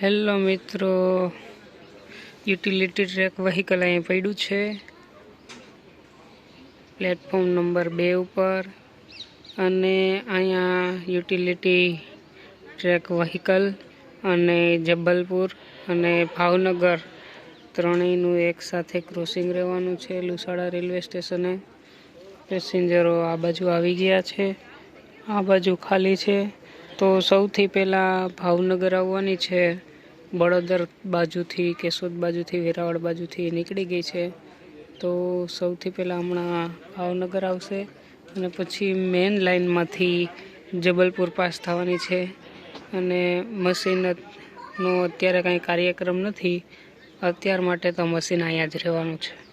Hello મિત્રો, utility track vehicle અહીં પડ્યું છે. પ્લેટફોર્મ નંબર બે ઉપર અને અહીંયા યુટિલિટી ટ્રેક વ્હીકલ અને જબલપુર અને ભાવનગર ત્રણેયનું એકસાથે ક્રોસિંગ રહેવાનું છે. લુસાડા રેલવે સ્ટેશને પેસેન્જરો આ બાજુ આવી ગયા છે. આ બાજુ ખાલી છે. તો સૌથી પહેલાં ભાવનગર આવવાની છે. બળોદર બાજુથી, કેશોદ બાજુથી, વેરાવળ બાજુથી નીકળી ગઈ છે. તો સૌથી પહેલાં હમણાં ભાવનગર આવશે અને પછી મેન લાઇનમાંથી જબલપુર પાસ થવાની છે. અને મશીનનો અત્યારે કાંઈ કાર્યક્રમ નથી. અત્યાર માટે તો મશીન અહીંયા જ રહેવાનું છે.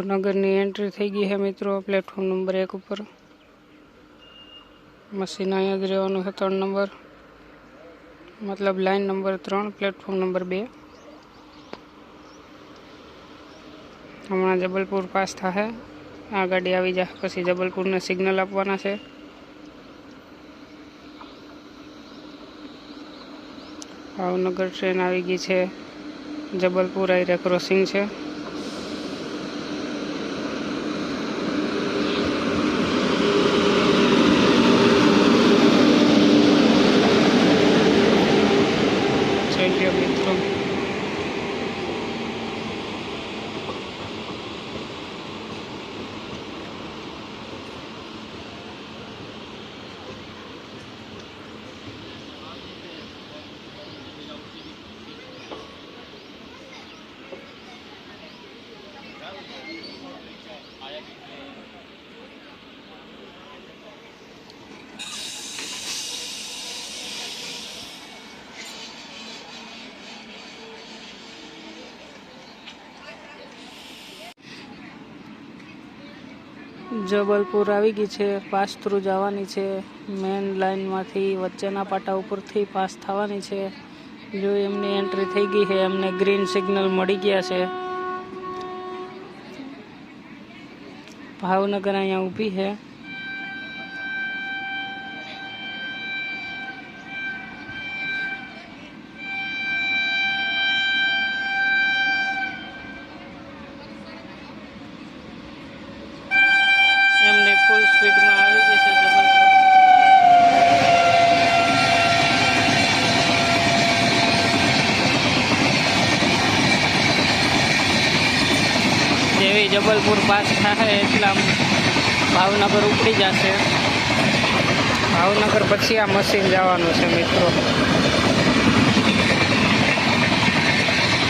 ભાવનગરની એન્ટ્રી થઈ ગઈ છે મિત્રો પ્લેટફોર્મ નંબર એક ઉપર. મશીન જ રહેવાનું છે ત્રણ નંબર મતલબ લાઇન નંબર ત્રણ પ્લેટફોર્મ નંબર બે. હમણાં જબલપુર પાસ થશે. આ ગાડી આવી જશે, પછી જબલપુરને સિગ્નલ આપવાના છે. ભાવનગર ટ્રેન આવી ગઈ છે. જબલપુર આઈરે ક્રોસિંગ છે ચલ્યો મિત્રો જબલપુર આવી ગઈ છે પાસ થ્રુ જવાની છે, મેન લાઇનમાંથી વચ્ચેના પાટા ઉપરથી પાસ થવાની છે. જો એમની એન્ટ્રી થઈ ગઈ છે, એમને ગ્રીન સિગ્નલ મળી ગયા છે. ભાવનગર અહીંયા ઊભી છે. જબલપુર પાસ થાય એટલા ભાવનગર ઉપડી જશે. ભાવનગર પછી આ મશીન જવાનું છે મિત્રો.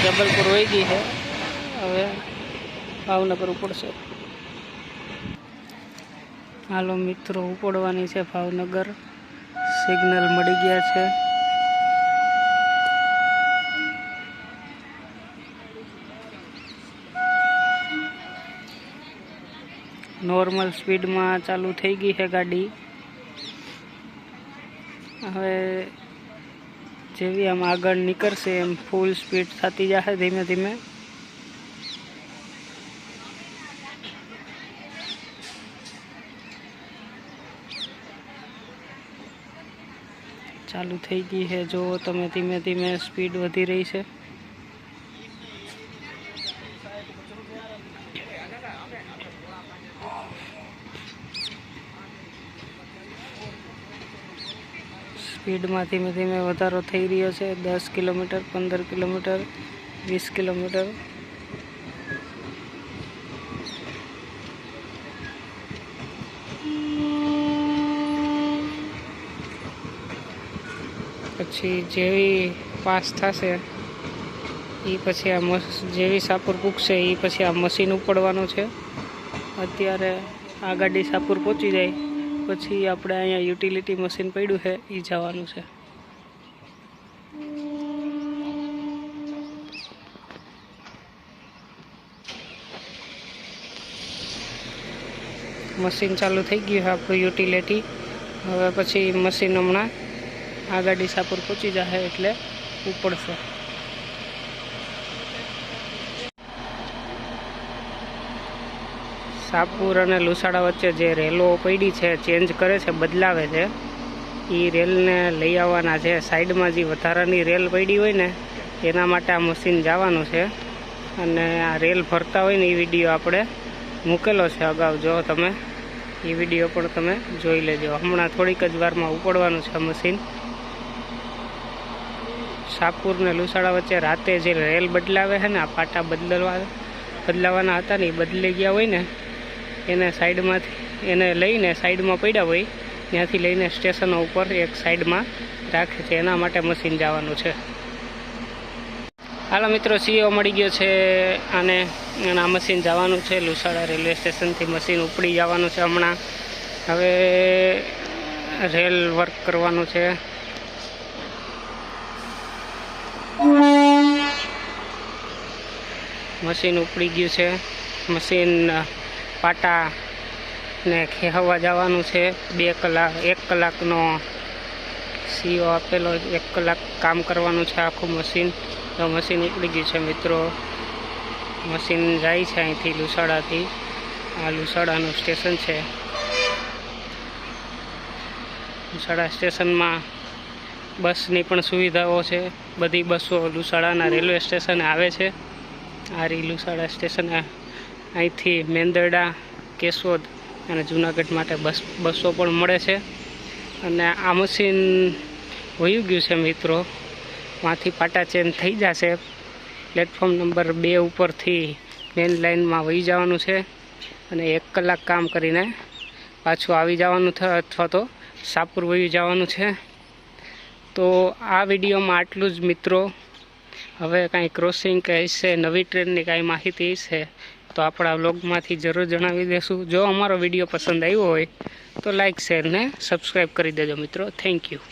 જબલપુર વહી ગઈ છે. હવે ભાવનગર ઉપડશે. હાલો મિત્રો, ઉપડવાની છે ભાવનગર. સિગ્નલ મળી ગયા છે. નોર્મલ સ્પીડમાં ચાલુ થઈ ગઈ છે ગાડી. હવે જેવી આમ આગળ નીકળશે એમ ફૂલ સ્પીડ થતી જશે ધીમે ધીમે. ચાલુ થઈ ગઈ છે. જો તમે ધીમે ધીમે સ્પીડ વધી રહી છે. સ્પીડમાં ધીમે ધીમે વધારો થઈ રહ્યો છે. દસ કિલોમીટર, પંદર કિલોમીટર, વીસ કિલોમીટર. પછી જેવી પાસ થશે એ પછી આ જેવી સાપુર પૂગશે એ પછી આ મશીન ઉપડવાનું છે. અત્યારે આ ગાડી સાપુર પહોંચી જાય. પછી આપણે અહીંયા યુટિલિટી મશીન પડ્યું છે એ જવાનું છે. મશીન ચાલુ થઈ ગયું છે આપણું યુટિલિટી હવે પછી મશીન હમણાં આ ગાડી સાપુર પહોંચી જશે એટલે ઉપડશે. સાપુર અને લુસાડા વચ્ચે જે રેલો પડી છે ચેન્જ કરે છે, બદલાવે છે, એ રેલને લઈ આવવાના છે. સાઈડમાં જે વધારાની રેલ પડી હોય ને, એના માટે આ મશીન જવાનું છે. અને આ રેલ ભરતા હોય ને, એ વીડિયો આપણે મૂકેલો છે અગાઉ. જો તમે એ વીડિયો પણ તમે જોઈ લેજો. હમણાં થોડીક જ વારમાં ઉપડવાનું છે મશીન સાપુર ને લુસાડા વચ્ચે રાતે જે રેલ બદલાવે છે ને, આ પાટા બદલવા બદલાવાના હતા ને, એ બદલી ગયા હોય ને એને સાઈડમાંથી એને લઈને સાઈડમાં પડ્યા હોય, ત્યાંથી લઈને સ્ટેશનો ઉપર એક સાઈડમાં રાખે છે. એના માટે મશીન જવાનું છે. હાલો મિત્રો, સીઓ મળી ગયો છે અને આ મશીન જવાનું છે. લુસાડા રેલવે સ્ટેશનથી મશીન ઉપડી જવાનું છે હમણાં. હવે રેલ વર્ક કરવાનું છે. મશીન ઉપડી ગયું છે. મશીન પાટા ને ખેહવા જવાનું છે. બે કલાક, એક કલાકનો સીઓ આપેલો, એક કલાક કામ કરવાનું છે આખું મશીન. તો મશીન નીકળી ગયું છે મિત્રો. મશીન જાય છે અહીંથી લુસાડાથી. આ લુસાડાનું સ્ટેશન છે. લુસાડા સ્ટેશનમાં બસની પણ સુવિધાઓ છે. બધી બસો લુસાડાના રેલવે સ્ટેશને આવે છે. આ રી લુસાડા સ્ટેશને અહીંથી મેંદરડા, કેશોદ અને જુનાગઢ માટે બસ, બસો પણ મળે છે. અને આ મશીન વયું ગયું છે મિત્રો. માંથી પાટા ચેન્જ થઈ જશે. પ્લેટફોર્મ નંબર બે ઉપરથી મેન લાઇનમાં વહી જવાનું છે. અને એક કલાક કામ કરીને પાછું આવી જવાનું થ, અથવા તો સાપુર વહી જવાનું છે. તો આ વિડીયોમાં આટલું જ મિત્રો. હવે કાંઈ ક્રોસિંગ કે હશે, નવી ટ્રેનની કાંઈ માહિતી હશે તો આપણા વ્લોગમાંથી જરૂર જણાવી દેશું. જો અમારો વીડિયો પસંદ આવ્યો હોય, તો લાઇક શેર ને સબસ્ક્રાઈબ કરી દેજો મિત્રો. Thank you